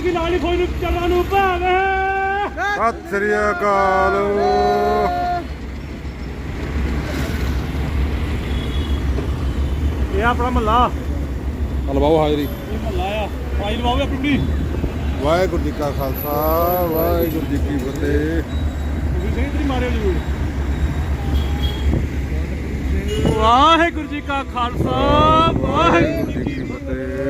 ਪਾਵੇ ਨਿਆਲ ਹੋ ਫੌਜ ਨੂੰ ਚੱਲਾਂ ਨੂੰ ਭਾਵੇ। ਸਤਿ ਸ੍ਰੀ ਅਕਾਲ। ਇਹ ਆਪਣਾ ਮਹੱਲਾ। ਹਲਵਾਓ ਹਾਜ਼ਰੀ। ਇਹ ਮਹੱਲਾ ਆ। ਪਾਈ ਲਵਾਓਗੇ ਆਪਣੀ ਵਾਹਿਗੁਰੂ ਜੀ ਕਾ ਖਾਲਸਾ ਵਾਹਿਗੁਰੂ ਜੀ ਕੀ ਫਤਿਹ। ਤੁਸੀਂ ਸਹੀ ਤਰੀ ਮਾਰਿਓ ਜਰੂਰ ਵਾਹਿਗੁਰੂ ਜੀ ਕਾ ਖਾਲਸਾ ਵਾਹਿਗੁਰੂ ਜੀ ਕੀ ਫਤਿਹ।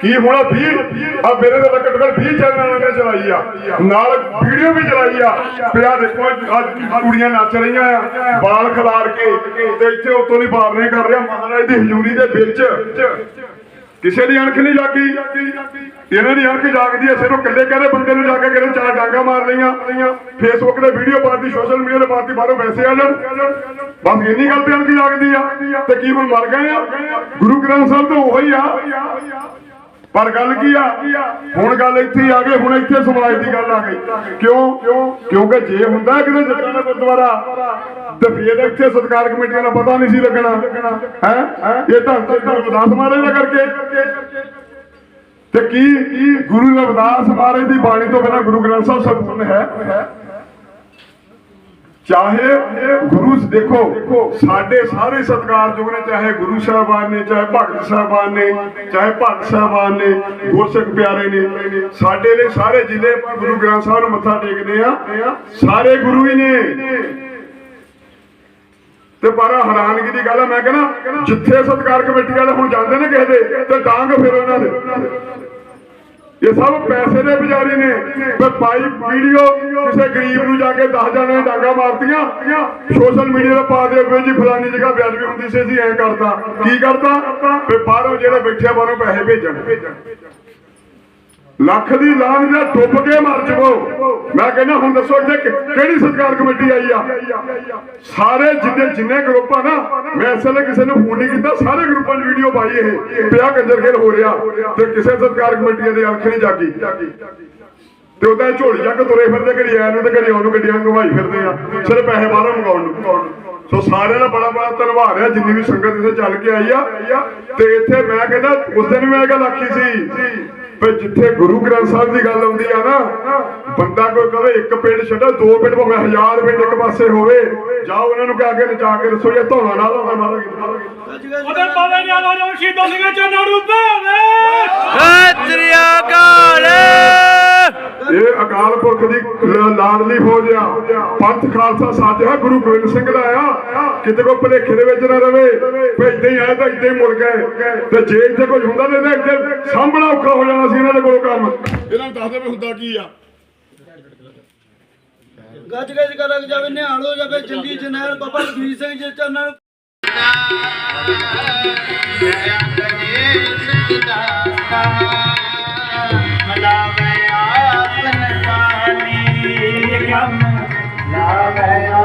ਕੀ ਹੋਣਾ 20 ਆ ਮੇਰੇ ਤੇ ਘੱਟੋ ਘੱਟ 20 ਚੈਨਲਾਂ ਨੇ ਚਲਾਈ ਆ। ਨਾਲ ਵੀਡੀਓ ਵੀ ਚਲਾਈ ਆ। ਪਿਆ ਦੇਖੋ, ਅੱਜ ਕੁੜੀਆਂ ਨੱਚ ਰਹੀਆਂ ਆ ਬਾਲ ਖਿਲਾਰ ਕੇ, ਤੇ ਇੱਥੇ ਉਤੋਂ ਨਹੀਂ ਬਾਰਨੇ ਕਰ ਰਿਹਾ ਮਹਾਰਾਜ ਦੀ ਹਜ਼ੂਰੀ ਦੇ ਵਿੱਚ। ਕਿਸੇ ਦੀ ਅਣਖ ਨਹੀਂ ਜਾਗੀ। ਇਹਨਾਂ ਦੀ ਅਣਖ ਜਾਗਦੀ ਐ ਸਿਰਫ ਇਕੱਲੇ ਕਹਿੰਦੇ ਬੰਦੇ ਨੂੰ ਜਾ ਕੇ ਕਿਹਨੇ ਚਾਰ ਡਾਂਗਾ ਮਾਰ ਲਈਆਂ। ਫੇਸਬੁੱਕ ਤੇ ਵੀਡੀਓ ਪਾਤੀ ਸੋਸ਼ਲ ਮੀਡੀਆ ਤੇ ਪਾਤੀ, ਬਾਹਰੋਂ ਵੈਸੇ ਆ ਜਾਣ। ਬਸ ਇੰਨੀ ਗੱਲ ਤੇ ਅਣਖ ਜਾਗਦੀ ਆ। ਤੇ ਕੀ ਹੁਣ ਮਰ ਗਏ ਆ? ਗੁਰੂ ਗ੍ਰੰਥ ਸਾਹਿਬ ਤੋਂ ਉਹੀ ਆ। ਪਰ ਗੱਲ ਕੀ ਆ? ਹੁਣ ਗੱਲ ਇੱਥੇ ਹੀ ਆ ਗਈ, ਹੁਣ ਇੱਥੇ ਸਮਾਜ ਦੀ ਗੱਲ ਆ ਗਈ। ਕਿਉਂ? ਕਿਉਂਕਿ ਜੇ ਹੁੰਦਾ ਕਿਤੇ ਜੱਟਾਂ ਗੁਰਦੁਆਰਾ, ਤੇ ਫਿਰ ਇੱਥੇ ਸਤਕਾਰ ਕਮੇਟੀਆਂ ਦਾ ਪਤਾ ਨਹੀਂ ਸੀ ਲੱਗਣਾ। ਹੈ? ਇਹ ਤਾਂ ਗੁਰਦਾਸ ਮਹਾਰਾਜ ਦਾ ਕਰਕੇ। ਤੇ ਕੀ ਗੁਰੂ ਰਵਿਦਾਸ ਮਹਾਰਾਜ ਦੀ ਬਾਣੀ ਤੋਂ ਬਿਨਾਂ ਗੁਰੂ ਗ੍ਰੰਥ ਸਾਹਿਬ ਸੰਪੂਰਨ ਹੈ? ਚਾਹੇ ਗੁਰੂ ਦੇਖੋ, ਸਾਡੇ ਸਾਰੇ ਸਤਿਕਾਰਯੋਗ ਨੇ, ਚਾਹੇ ਗੁਰੂ ਸਾਹਿਬਾਨ ਨੇ, ਚਾਹੇ ਭਗਤ ਸਾਹਿਬਾਨ ਨੇ, ਚਾਹੇ ਭਗਤ ਸਾਹਿਬਾਨ ਨੇ, ਗੁਰਸਿੱਖ ਪਿਆਰੇ ਨੇ, ਸਾਡੇ ਲਈ ਸਾਰੇ ਜ਼ਿਲ੍ਹੇ ਗੁਰੂ ਗ੍ਰੰਥ ਸਾਹਿਬ ਨੂੰ ਮੱਥਾ ਟੇਕਦੇ ਆ, ਸਾਰੇ ਗੁਰੂ ਹੀ ਨੇ। ਤੇ ਪਰ ਹੈਰਾਨਗੀ ਦੀ ਗੱਲ ਹੈ ਮੈਂ ਕਹਿੰਦਾ, ਜਿੱਥੇ ਸਤਿਕਾਰ ਕਮੇਟੀ ਵਾਲੇ ਹੁਣ ਜਾਂਦੇ ਨੇ ਕਿਸੇ ਦੇ, ਤੇ ਡਾਂਗ ਫਿਰ ਉਹਨਾਂ ਦੇ। ਇਹ ਸਭ ਪੈਸੇ ਦੇ ਪੁਜਾਰੀ ਨੇ। ਤੇ ਪਾਈ ਵੀਡੀਓ, ਕਿਸੇ ਗਰੀਬ ਨੂੰ ਜਾ ਕੇ 10 ਜਣੇ ਡਾਂਗਾ ਮਾਰਤੀਆਂ। ਸੋਸ਼ਲ ਮੀਡੀਆ ਤੇ ਪਾ ਦੇ ਵੀ ਜੀ ਫਲਾਨੀ ਜਗ੍ਹਾ ਬੇਅਦਬੀ ਹੁੰਦੀ ਸੀ, ਅਸੀਂ ਐਂ ਕਰਤਾ, ਕੀ ਕਰਦਾ ਵੀ ਬਾਹਰੋਂ ਜਿਹੜੇ ਬੈਠੇ ਬਾਹਰੋਂ ਪੈਸੇ ਭੇਜਣ। ਲੱਖ ਦੀ ਲਾਨ ਦੇ ਡੁੱਬ ਕੇ ਮਰ ਜਾਵੋ। ਮੈਂ ਕਹਿੰਦਾ, ਹੁਣ ਦੱਸੋ ਇੱਥੇ ਕਿਹੜੀ ਸਰਕਾਰ ਕਮੇਟੀ ਆਈ ਆ? ਸਾਰੇ ਜਿੰਨੇ ਜਿੰਨੇ ਗਰੁੱਪ ਆ ਨਾ, ਮੈਂ ਇਸ ਕਿਸੇ ਨੂੰ ਫੋਨ ਨਹੀਂ ਕੀਤਾ, ਸਾਰੇ ਗਰੁੱਪਾਂ 'ਚ ਵੀਡੀਓ ਪਾਈ ਇਹ। ਪਿਆ ਕੰਜਰ ਖੇਲ ਹੋ ਰਿਹਾ ਤੇ ਕਿਸੇ ਸਰਕਾਰ ਕਮੇਟੀਆਂ ਦੇ ਅੱਖ ਨਹੀਂ ਜਾਗੀ। ਤੇ ਉਹਦਾ ਝੋਲੀ ਚੱਕ ਤੁਰੇ ਫਿਰਦੇ ਘੜੀ ਆਇਆ ਨੂੰ ਤੇ ਘੜੀ ਉਹਨੂੰ ਗੱਡੀਆਂ ਘੁਮਾਈ ਫਿਰਦੇ ਆ। ਸਿਰ ਪੈਸੇ ਬਾਹਰੋਂ ਮੰਗਾਉਣ ਨੂੰ। ਸੋ ਸਾਰਿਆਂ ਦਾ ਬੜਾ ਬੜਾ ਧੰਨਵਾਦ ਹੈ, ਜਿੰਨੀ ਵੀ ਸੰਗਤ ਇੱਥੇ ਚੱਲ ਕੇ ਆਈ ਆ। ਤੇ ਇੱਥੇ ਮੈਂ ਕਹਿੰਦਾ, ਉਸ ਦਿਨ ਮੈਂ ਇਹ ਗੱਲ ਆਖੀ ਸੀ ਵੀ ਜਿੱਥੇ ਗੁਰੂ ਗ੍ਰੰਥ ਸਾਹਿਬ ਦੀ ਗੱਲ ਆਉਂਦੀ ਆ ਨਾ ਬੰਦਾ ਕੋਈ ਕਵੇ ਇੱਕ ਪਿੰਡ ਛੱਡੋ ਦੋ ਪਿੰਡ ਭਾਵੇਂ ਹਜ਼ਾਰ ਪਿੰਡ ਇੱਕ ਪਾਸੇ ਹੋਵੇ ਜਾਓ ਉਹਨਾਂ ਨੂੰ ਕਹਿ ਕੇ ਨਚਾ ਕੇ ਦੱਸੋ ਇਹ ਧੌਣਾ ਨਾਲ ਹੋਣਾ ਮਾਰਾਂਗੇ ਉਹਦੇ ਪਾਵੇ ਨਿਆਲ ਹੋ ਰਿਹਾ ਸ਼ਹੀਦਾਂ ਸਿੰਘਾਂ ਚੱਲਾਂ ਨੂੰ ਭਾਵੇ। ਸਤਿ ਸ੍ਰੀ ਅਕਾਲ ਇਹ ਅਕਾਲ ਪੁਰਖ ਦੀ ਲਾਡਲੀ ਫੌਜ ਆ। ਪੰਥ ਖਾਲਸਾ ਸੱਚ ਹੈ ਗੁਰੂ ਗੋਬਿੰਦ ਸਿੰਘ ਦਾ ਆ। ਕਿਤੇ ਕੋ ਭਲੇਖੇ ਦੇ ਵਿੱਚ ਨਾ ਰਵੇ ਇਦਾਂ ਹੀ ਆਇਆ ਤਾਂ ਇਦਾਂ ਹੀ ਮੁੜ ਗਏ ਤੇ ਜੇ ਇੱਥੇ ਕੁਝ ਹੁੰਦਾ ਤੇ ਇੱਥੇ ਸਾਂਭਣਾ ਔਖਾ ਹੋ ਜਾਣਾ ਸੀ ਇਹਨਾਂ ਦੇ ਕੋਲ ਕੰਮ। ਇਹਨਾਂ ਨੂੰ ਦੱਸਦੇ ਵੀ ਹੁੰਦਾ ਕੀ ਆ। ਗੱਜ ਗੱਜ ਕਰ ਜਾਵੇ ਨਿਹਾਲ ਹੋ ਜਾਵੇ ਚੰਗੀ ਜਨੈਲ ਬਾਬਾ ਲਖਵੀਰ ਸਿੰਘ ਜੀ ਚੰਨਣ Thank Okay.